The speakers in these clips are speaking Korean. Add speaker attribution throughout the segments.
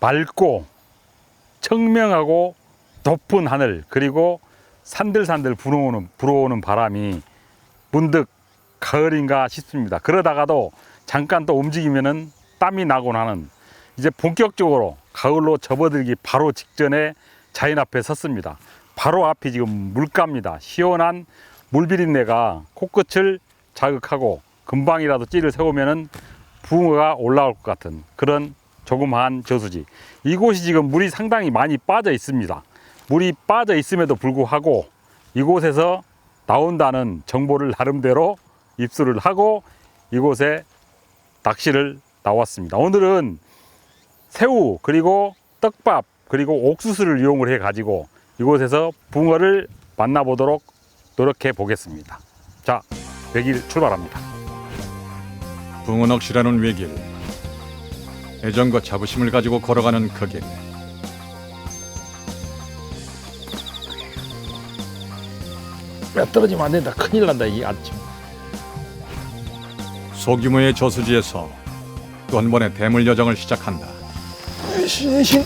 Speaker 1: 맑고 청명하고 높은 하늘 그리고 산들산들 불어오는, 불어오는 바람이 문득 가을인가 싶습니다. 그러다가도 잠깐 또 움직이면은 땀이 나곤 하는 이제 본격적으로 가을로 접어들기 바로 직전에 자연 앞에 섰습니다. 바로 앞이 지금 물가입니다. 시원한 물비린내가 코끝을 자극하고 금방이라도 찌를 세우면은 붕어가 올라올 것 같은 그런 조그마한 저수지. 이곳이 지금 물이 상당히 많이 빠져 있습니다. 물이 빠져 있음에도 불구하고 이곳에서 나온다는 정보를 나름대로 입수를 하고 이곳에 낚시를 나왔습니다. 오늘은 새우 그리고 떡밥 그리고 옥수수를 이용을 해 가지고 이곳에서 붕어를 만나보도록 노력해 보겠습니다. 자, 외길 출발합니다.
Speaker 2: 붕어 낚시라는 외길 애정과 자부심을 가지고 걸어가는 그 길.
Speaker 1: 야, 떨어지면 안 된다. 큰일 난다 이 아침.
Speaker 2: 소규모의 저수지에서 또 한 번의 대물 여정을 시작한다.
Speaker 1: 신, 신.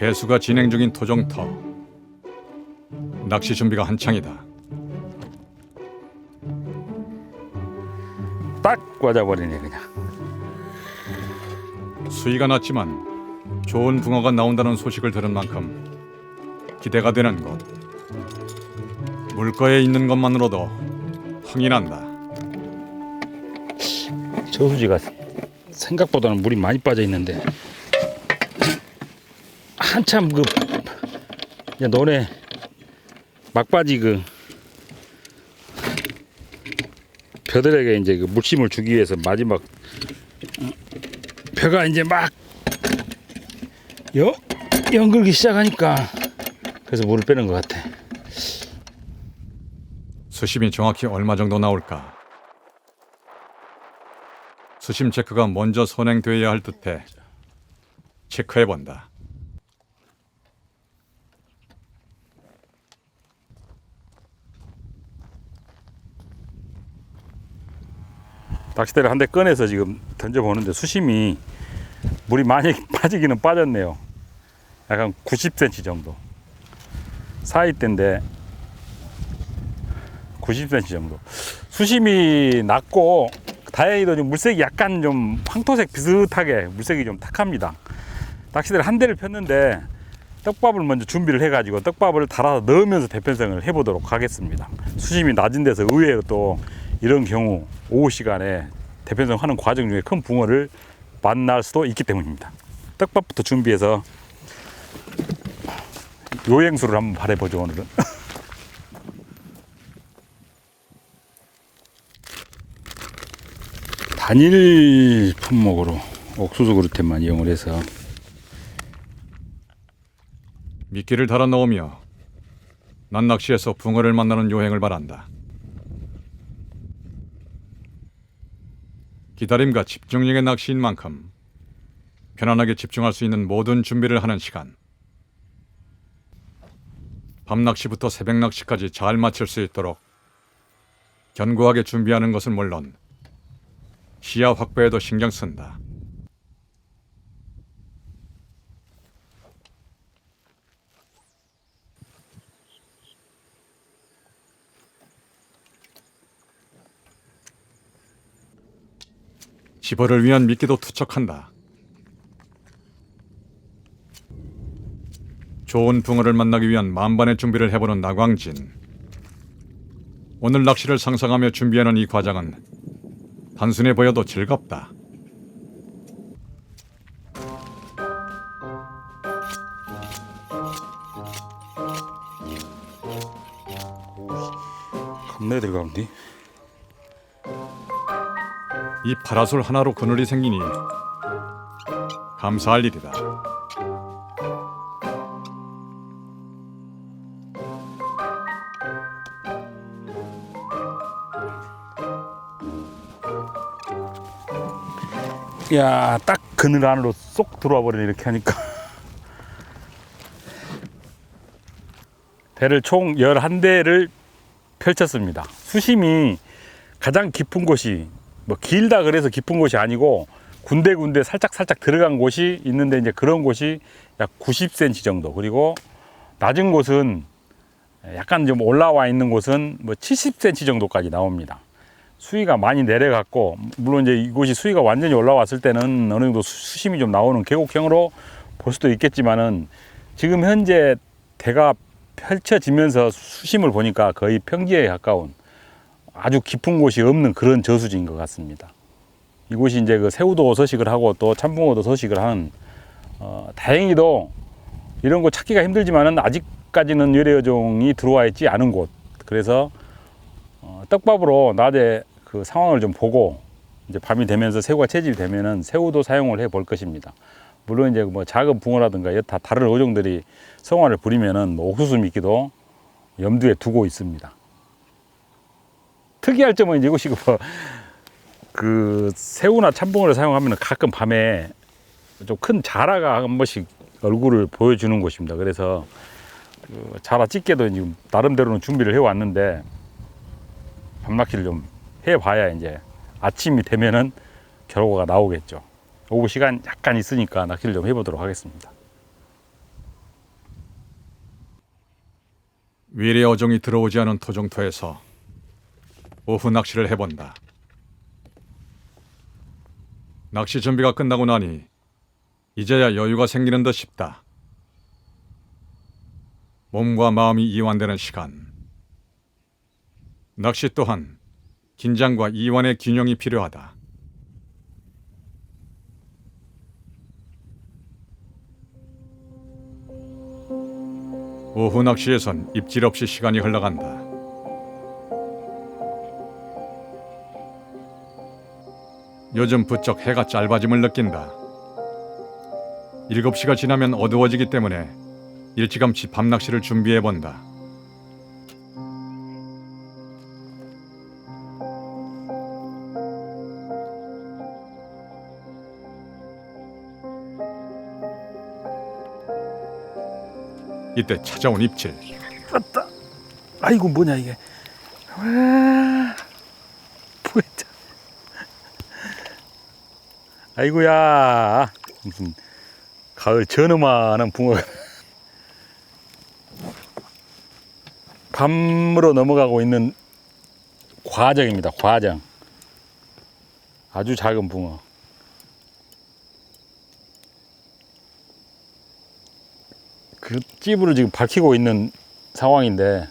Speaker 2: 배수가 진행 중인 토종터. 낚시 준비가 한창이다.
Speaker 1: 딱 꽂아버리네 그냥.
Speaker 2: 수위가 낮지만 좋은 붕어가 나온다는 소식을 들은 만큼 기대가 되는 곳. 물가에 있는 것만으로도 흥이 난다.
Speaker 1: 저수지가 생각보다는 물이 많이 빠져 있는데 한참 그 야, 너네 막바지 그 벼들에게 이제 그 물심을 주기 위해서 마지막 벼가 이제 막 여, 연글기 시작하니까 그래서 물을 빼는 것 같아.
Speaker 2: 수심이 정확히 얼마 정도 나올까? 수심 체크가 먼저 선행돼야 할 듯해 체크해 본다.
Speaker 1: 낚싯대를 한 대 꺼내서 지금 던져보는데 수심이 물이 많이 빠지기는 빠졌네요. 약간 90cm 정도. 사이대인데 90cm 정도. 수심이 낮고 다행히도 좀 물색이 약간 좀 황토색 비슷하게 물색이 좀 탁합니다. 낚싯대를 한 대를 폈는데 떡밥을 먼저 준비를 해가지고 떡밥을 달아서 넣으면서 대편성을 해보도록 하겠습니다. 수심이 낮은 데서 의외로 또 이런 경우 오후 시간에 대편성 하는 과정 중에 큰 붕어를 만날 수도 있기 때문입니다. 떡밥부터 준비해서 요행수를 한번 바래보죠 오늘은. 단일 품목으로 옥수수 그루텐만 이용을 해서
Speaker 2: 미끼를 달아 넣으며 난 낚시에서 붕어를 만나는 요행을 바란다. 기다림과 집중력의 낚시인 만큼 편안하게 집중할 수 있는 모든 준비를 하는 시간. 밤 낚시부터 새벽 낚시까지 잘 마칠 수 있도록 견고하게 준비하는 것은 물론 시야 확보에도 신경 쓴다. 집어를 위한 미끼도 투척한다. 좋은 붕어를 만나기 위한 만반의 준비를 해보는 나광진. 오늘 낚시를 상상하며 준비하는 이 과정은 단순해 보여도 즐겁다.
Speaker 1: 겁내 들어가는데.
Speaker 2: 이 파라솔 하나로 그늘이 생기니 감사할 일이다.
Speaker 1: 야, 딱 그늘 안으로 쏙 들어와 버리네 이렇게 하니까. 배를 총 11대를 펼쳤습니다. 수심이 가장 깊은 곳이 뭐 길다 그래서 깊은 곳이 아니고 군데군데 살짝 살짝 들어간 곳이 있는데 이제 그런 곳이 약 90cm 정도 그리고 낮은 곳은 약간 좀 올라와 있는 곳은 뭐 70cm 정도까지 나옵니다. 수위가 많이 내려갔고 물론 이제 이곳이 수위가 완전히 올라왔을 때는 어느 정도 수- 수심이 좀 나오는 계곡형으로 볼 수도 있겠지만은 지금 현재 대가 펼쳐지면서 수심을 보니까 거의 평지에 가까운 아주 깊은 곳이 없는 그런 저수지인 것 같습니다. 이곳이 이제 그 새우도 서식을 하고 또 참붕어도 서식을 하는 어, 다행히도 이런 곳 찾기가 힘들지만은 아직까지는 열애어종이 들어와 있지 않은 곳. 그래서 어, 떡밥으로 낮에 그 상황을 좀 보고 이제 밤이 되면서 새우가 채집이 되면은 새우도 사용을 해 볼 것입니다. 물론 이제 뭐 작은 붕어라든가 여타 다른 어종들이 성화를 부리면은 뭐 옥수수 미끼도 염두에 두고 있습니다. 특이할 점은 이것이 그, 그 새우나 참붕어를 사용하면 가끔 밤에 좀 큰 자라가 한 번씩 얼굴을 보여주는 곳입니다. 그래서 그 자라 찍게도 지금 나름대로는 준비를 해왔는데 밤낚시를 좀 해봐야 이제 아침이 되면은 결과가 나오겠죠. 오후 시간 약간 있으니까 낚시를 좀 해보도록 하겠습니다.
Speaker 2: 외래 어종이 들어오지 않은 토종토에서 오후 낚시를 해본다. 낚시 준비가 끝나고 나니 이제야 여유가 생기는 듯 싶다. 몸과 마음이 이완되는 시간. 낚시 또한 긴장과 이완의 균형이 필요하다. 오후 낚시에선 입질 없이 시간이 흘러간다. 요즘 부쩍 해가 짧아짐을 느낀다. 7시가 지나면 어두워지기 때문에 일찌감치 밤낚시를 준비해 본다. 이때 찾아온 입질.
Speaker 1: 왔다. 아이고 뭐냐 이게. 와. 보였자. 아이고야. 무슨 가을 전어만한 붕어가. 밤으로 넘어가고 있는 과정입니다. 과정. 아주 작은 붕어. 그 찝으로 지금 밝히고 있는 상황인데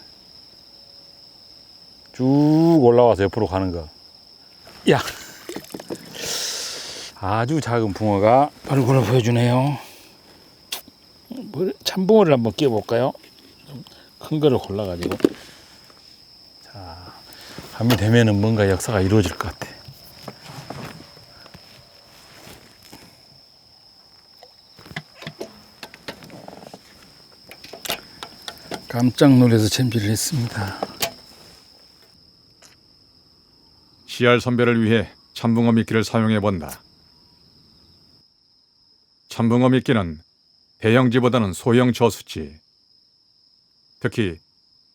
Speaker 1: 쭉 올라와서 옆으로 가는 거. 야, 아주 작은 붕어가 얼굴을 보여주네요. 뭐, 참붕어를 한번 끼워볼까요? 좀큰 거를 골라가지고. 자, 밤이 되면은 뭔가 역사가 이루어질 것 같아. 깜짝 놀라서 챔질을 했습니다.
Speaker 2: 씨알 선별을 위해 참붕어 미끼를 사용해 본다. 참붕어 미끼는 대형지보다는 소형 저수지, 특히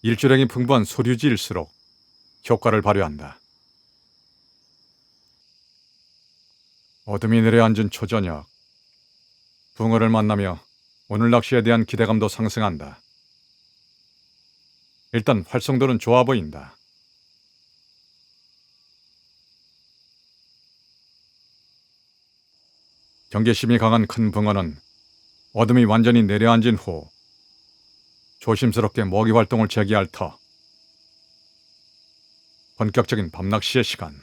Speaker 2: 일조량이 풍부한 소류지일수록 효과를 발휘한다. 어둠이 내려앉은 초저녁, 붕어를 만나며 오늘 낚시에 대한 기대감도 상승한다. 일단 활성도는 좋아 보인다. 경계심이 강한 큰 붕어는 어둠이 완전히 내려앉은 후 조심스럽게 먹이 활동을 재개할 터. 본격적인 밤낚시의 시간.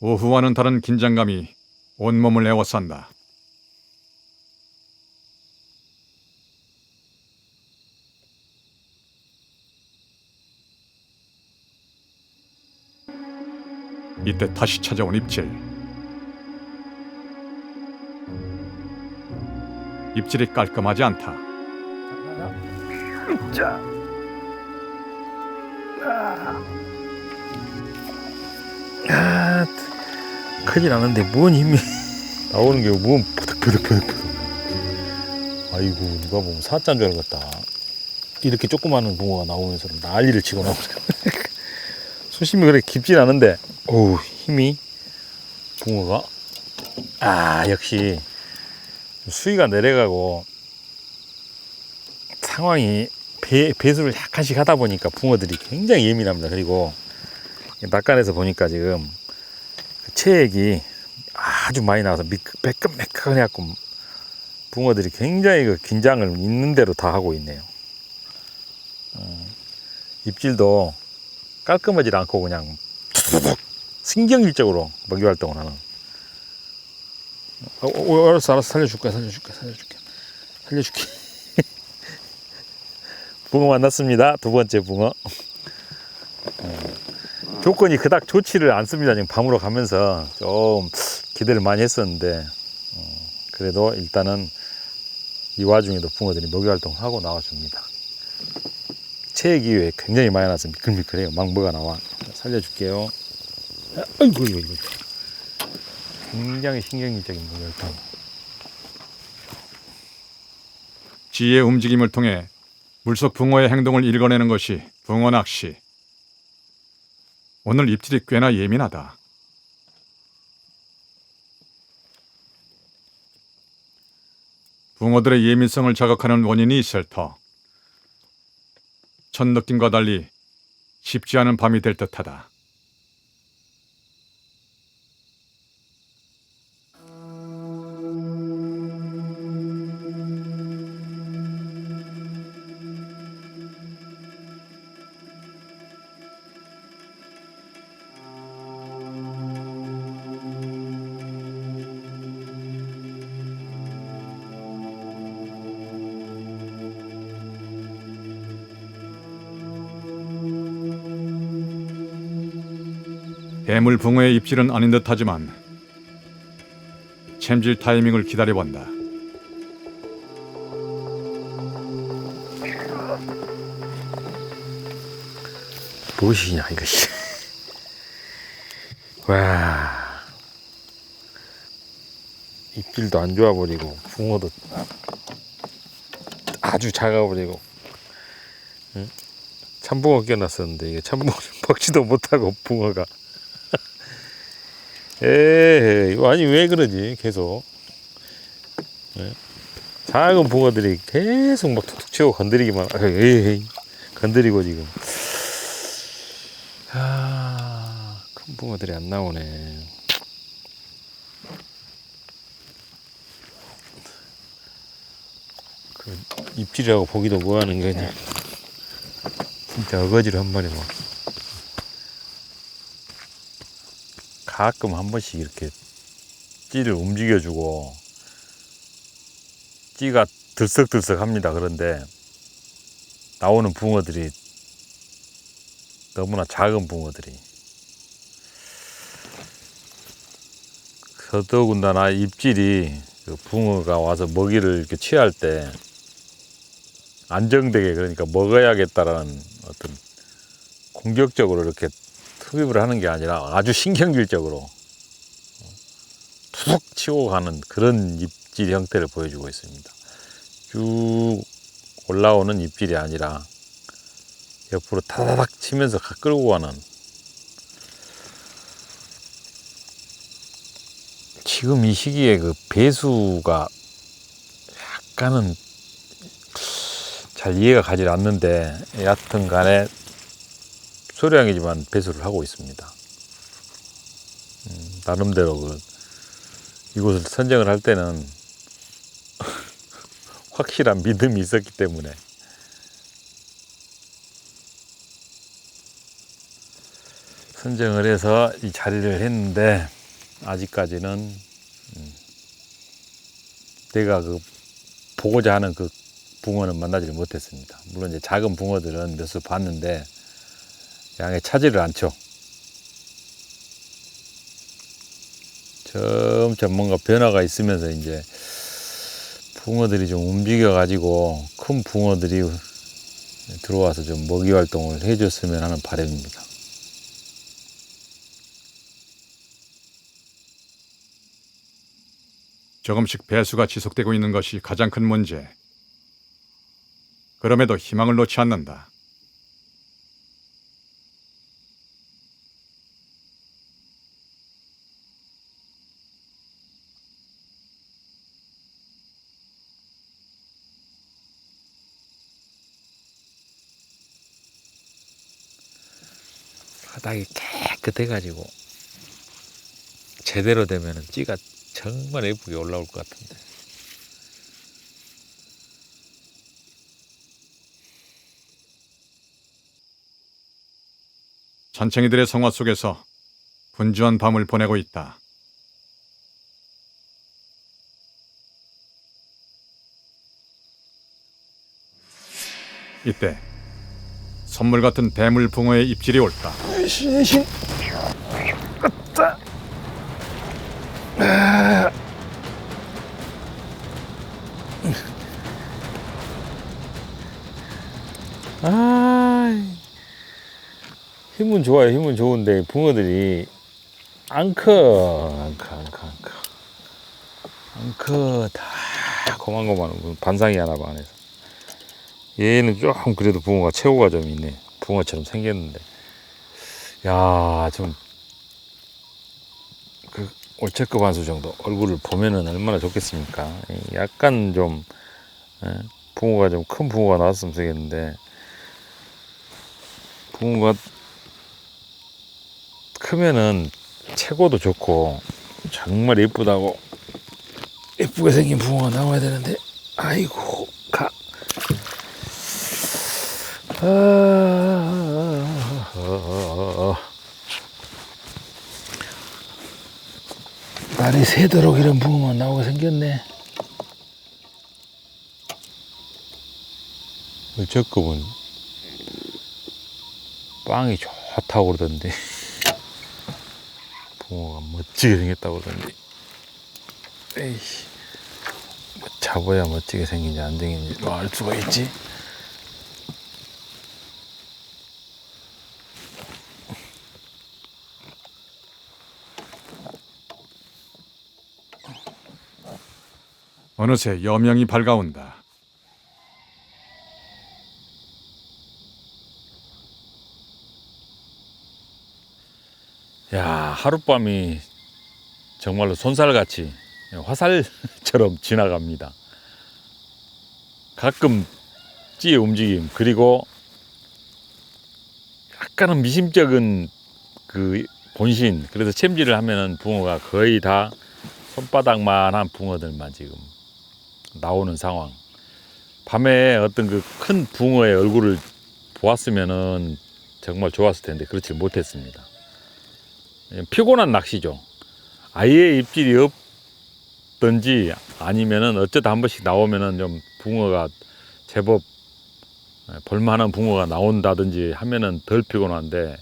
Speaker 2: 오후와는 다른 긴장감이 온몸을 에워싼다. 이때 다시 찾아온 입질. 입질이 깔끔하지 않다.
Speaker 1: 자. 아, 크진 않은데 뭔 힘이. 나오는 게뭔 푸득푸득푸득푸득. 아이고 누가 보면 사자인 줄 알겠다. 이렇게 조그마한 붕어가 나오면서 난리를 치고 나오네. 수심이 그렇게 깊진 않은데. 어우 힘이. 붕어가. 아 역시 수위가 내려가고 상황이 배, 배수를 약간씩 하다 보니까 붕어들이 굉장히 예민합니다 그리고 낙관에서 보니까 지금 그 체액이 아주 많이 나와서 미끄- 매끈매끈 해갖고 붕어들이 굉장히 그 긴장을 있는 대로 다 하고 있네요. 어, 입질도 깔끔하지 않고 그냥 신경질적으로 먹이 활동을 하는. 어, 어, 알았어, 알았어, 살려줄게, 살려줄게, 살려줄게, 살려줄게. 붕어 만났습니다. 두 번째 붕어. 조건이 그닥 좋지를 않습니다. 지금 밤으로 가면서 좀 기대를 많이 했었는데 어, 그래도 일단은 이 와중에도 붕어들이 먹이 활동을 하고 나와줍니다. 체액 이후에 굉장히 많이 나서 미끌미끌해요. 막 뭐가 나와. 살려줄게요. 아, 아이고 이거 이거. 굉장히 먹이 활동.
Speaker 2: 지의 움직임을 통해 물속 붕어의 행동을 읽어내는 것이 붕어 낚시. 오늘 입질이 꽤나 예민하다. 붕어들의 예민성을 자극하는 원인이 있을 터. 첫 느낌과 달리 쉽지 않은 밤이 될 듯하다. 대물 붕어의 입질은 아닌 듯하지만 챔질 타이밍을 기다려본다.
Speaker 1: 무엇이냐 이것이. 와. 입질도 안 좋아 버리고 붕어도 아주 작아 버리고. 응? 참붕어 껴놨었는데 이게 참붕어 먹지도 못하고 붕어가. 에이 아니 왜 그러지 계속. 예? 작은 붕어들이 계속 막 툭툭 치고 건드리기만. 아, 에이 건드리고 지금. 아, 큰 붕어들이 안 나오네. 그 입질이라고 보기도 뭐하는 게 그냥 진짜 어거지로 한 마리 막 가끔 한 번씩 이렇게 찌를 움직여주고 찌가 들썩들썩 합니다. 그런데 나오는 붕어들이 너무나 작은 붕어들이 더더군다나 입질이 그 붕어가 와서 먹이를 이렇게 취할 때 안정되게 그러니까 먹어야겠다라는 어떤 공격적으로 이렇게 투입을 하는 게 아니라 아주 신경질적으로 툭 치고 가는 그런 입질 형태를 보여주고 있습니다. 쭉 올라오는 입질이 아니라 옆으로 타다닥 치면서 가- 끌고 가는 지금 이 시기에 그 배수가 약간은 잘 이해가 가지 않는데 여하튼 간에 소량이지만 배수를 하고 있습니다. 음, 나름대로 그 이곳을 선정을 할 때는 확실한 믿음이 있었기 때문에 선정을 해서 이 자리를 했는데 아직까지는 음, 내가 그 보고자 하는 그 붕어는 만나지 못했습니다. 물론 이제 작은 붕어들은 몇 수 봤는데 양에 차지를 않죠. 점점 뭔가 변화가 있으면서 이제 붕어들이 좀 움직여 가지고 큰 붕어들이 들어와서 좀 먹이 활동을 해줬으면 하는 바람입니다.
Speaker 2: 조금씩 배수가 지속되고 있는 것이 가장 큰 문제. 그럼에도 희망을 놓지 않는다.
Speaker 1: 바닥이 깨끗해가지고 제대로 되면은 찌가 정말 예쁘게 올라올 것 같은데.
Speaker 2: 잔챙이들의 성화 속에서 분주한 밤을 보내고 있다. 이때 선물 같은 대물 붕어의 입질이 옳다.
Speaker 3: 신신 왔다.
Speaker 1: 아, 힘은 좋아요. 힘은 좋은데 붕어들이 안 커, 안 커, 안 커, 안 커, 안 커. 다 고만고만 반상이 하나 봐 안에서. 얘는 조금 그래도 붕어가 체구가 좀 있네. 붕어처럼 생겼는데. 야, 좀, 그, 올체급 한수 정도 얼굴을 보면은 얼마나 좋겠습니까? 이 약간 좀, 예, 붕어가 좀 큰 붕어가 나왔으면 되겠는데, 붕어가 크면은 체고도 좋고, 정말 예쁘다고, 예쁘게 생긴 붕어가 나와야 되는데, 아이고, 가. 아, 새도록 이런 붕어만 나오게 생겼네. 저급은 빵이 좋다고 그러던데. 붕어가 멋지게 생겼다고 그러던데. 에이씨 뭐 잡아야 멋지게 생긴지 안 생긴지. 뭐알 수가 있지
Speaker 2: 어느새 여명이 밝아온다.
Speaker 1: 야 하룻밤이 정말로 손살같이 화살처럼 지나갑니다. 가끔 찌의 움직임 그리고 약간은 미심쩍은 그 본신 그래서 챔질을 하면은 붕어가 거의 다 손바닥만한 붕어들만 지금 나오는 상황. 밤에 어떤 그 큰 붕어의 얼굴을 보았으면은 정말 좋았을 텐데 그렇지 못했습니다. 피곤한 낚시죠. 아예 입질이 없든지 아니면은 어쩌다 한 번씩 나오면은 좀 붕어가 제법 볼만한 붕어가 나온다든지 하면은 덜 피곤한데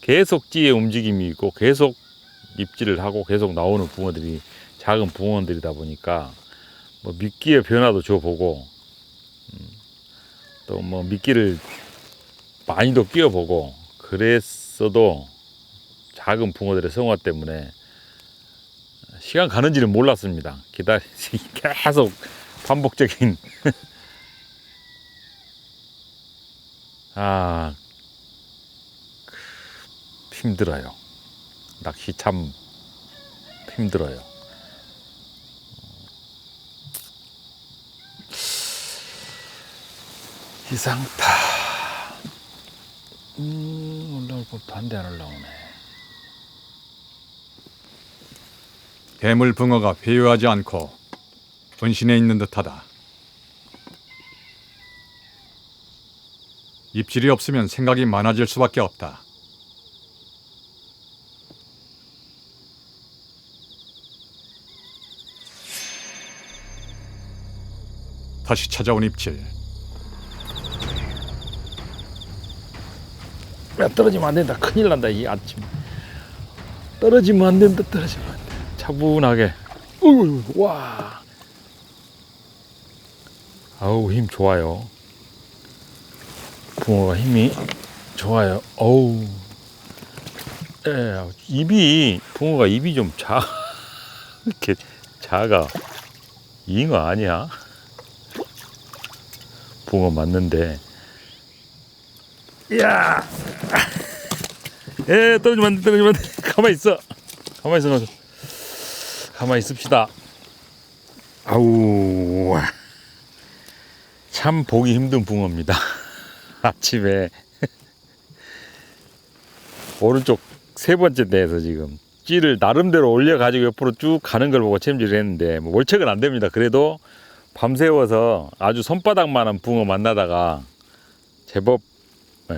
Speaker 1: 계속 찌의 움직임이 있고 계속 입질을 하고 계속 나오는 붕어들이 작은 붕어들이다 보니까 뭐 미끼의 변화도 줘보고 또 뭐 미끼를 많이도 끼워보고 그랬어도 작은 붕어들의 성화 때문에 시간 가는지를 몰랐습니다. 기다리 계속 반복적인 아 힘들어요. 낚시 참 힘들어요. 이상타. 음, 올라올 법도 한데 안 올라오네.
Speaker 2: 대물 붕어가 회유하지 않고 분신해 있는 듯하다. 입질이 없으면 생각이 많아질 수밖에 없다. 다시 찾아온 입질.
Speaker 1: 야, 떨어지면 안 된다. 큰일 난다, 이 아침. 떨어지면 안 된다, 떨어지면 안 된다. 차분하게. 와. 아우, 힘 좋아요. 붕어가 힘이 좋아요. 어우. 예, 입이, 붕어가 입이 좀 작, 이렇게 작아. 잉어 아니야? 붕어 맞는데. 야, 에 떨어지면 안 돼, 떨어지면 안 돼. 가만 히 있어. 가만 히 있어. 가만 있어. 가만 히 있읍시다. 아우, 참 보기 힘든 붕어입니다. 아침에 오른쪽 세 번째 대에서 지금 찌를 나름대로 올려가지고 옆으로 쭉 가는 걸 보고 챔질을 했는데 뭐 월척은 안 됩니다. 그래도 밤새워서 아주 손바닥만한 붕어 만나다가 제법 예,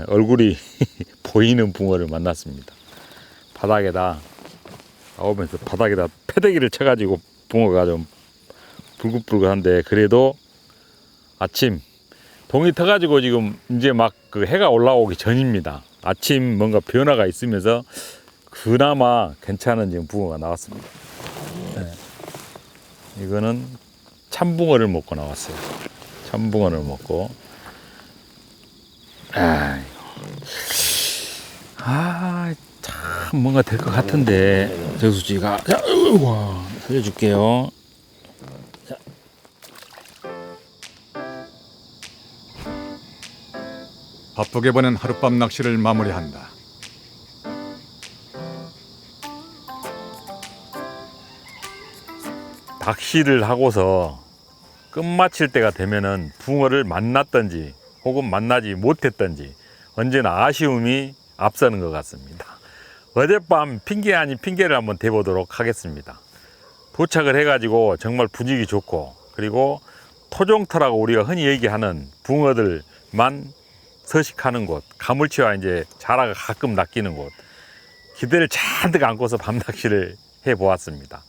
Speaker 1: 얼굴이 보이는 붕어를 만났습니다. 바닥에다 나오면서 바닥에다 패대기를 쳐가지고 붕어가 좀 불긋불긋한데 그래도 아침 동이 터가지고 지금 이제 막 그 해가 올라오기 전입니다. 아침 뭔가 변화가 있으면서 그나마 괜찮은 지금 붕어가 나왔습니다. 네. 이거는 참붕어를 먹고 나왔어요. 참붕어를 먹고. 아, 참 뭔가 될 것 같은데 저수지가 자, 우와, 살려줄게요.
Speaker 2: 바쁘게 보낸 하룻밤 낚시를 마무리한다.
Speaker 1: 낚시를 하고서 끝마칠 때가 되면은 붕어를 만났던지 혹은 만나지 못했던지 언제나 아쉬움이 앞서는 것 같습니다. 어젯밤 핑계 아닌 핑계를 한번 대보도록 하겠습니다. 도착을 해가지고 정말 분위기 좋고 그리고 토종터라고 우리가 흔히 얘기하는 붕어들만 서식하는 곳, 가물치와 이제 자라가 가끔 낚이는 곳, 기대를 잔뜩 안고서 밤 낚시를 해 보았습니다.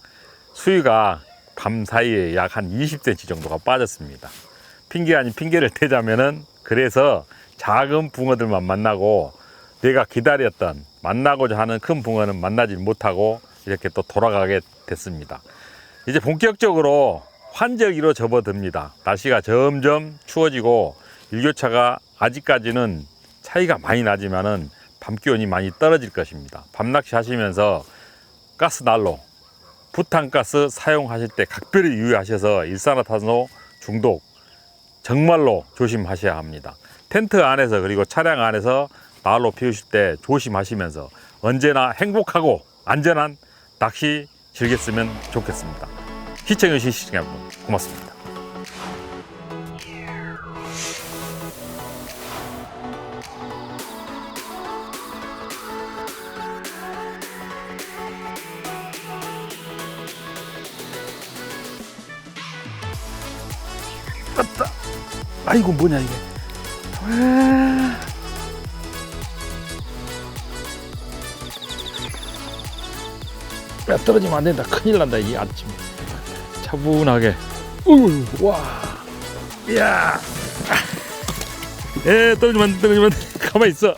Speaker 1: 수위가 밤 사이에 약 한 20cm 정도가 빠졌습니다. 핑계 아닌 핑계를 대자면은 그래서 작은 붕어들만 만나고 내가 기다렸던 만나고자 하는 큰 붕어는 만나지 못하고 이렇게 또 돌아가게 됐습니다. 이제 본격적으로 환절기로 접어듭니다. 날씨가 점점 추워지고 일교차가 아직까지는 차이가 많이 나지만은 밤 기온이 많이 떨어질 것입니다. 밤낚시 하시면서 가스 난로 부탄가스 사용하실 때 각별히 유의하셔서 일산화탄소 중독 정말로 조심하셔야 합니다. 텐트 안에서 그리고 차량 안에서 난로 피우실 때 조심하시면서 언제나 행복하고 안전한 낚시 즐겼으면 좋겠습니다. 시청해주신 시청자 여러분
Speaker 4: 고맙습니다. 아이고 뭐냐 이게. 야 떨어지면 안 된다. 큰일 난다 이 아침.
Speaker 1: 차분하게
Speaker 4: 우 와. 야.
Speaker 1: 에 떨어지면 안 돼, 떨어지면 안 돼. 가만히 있어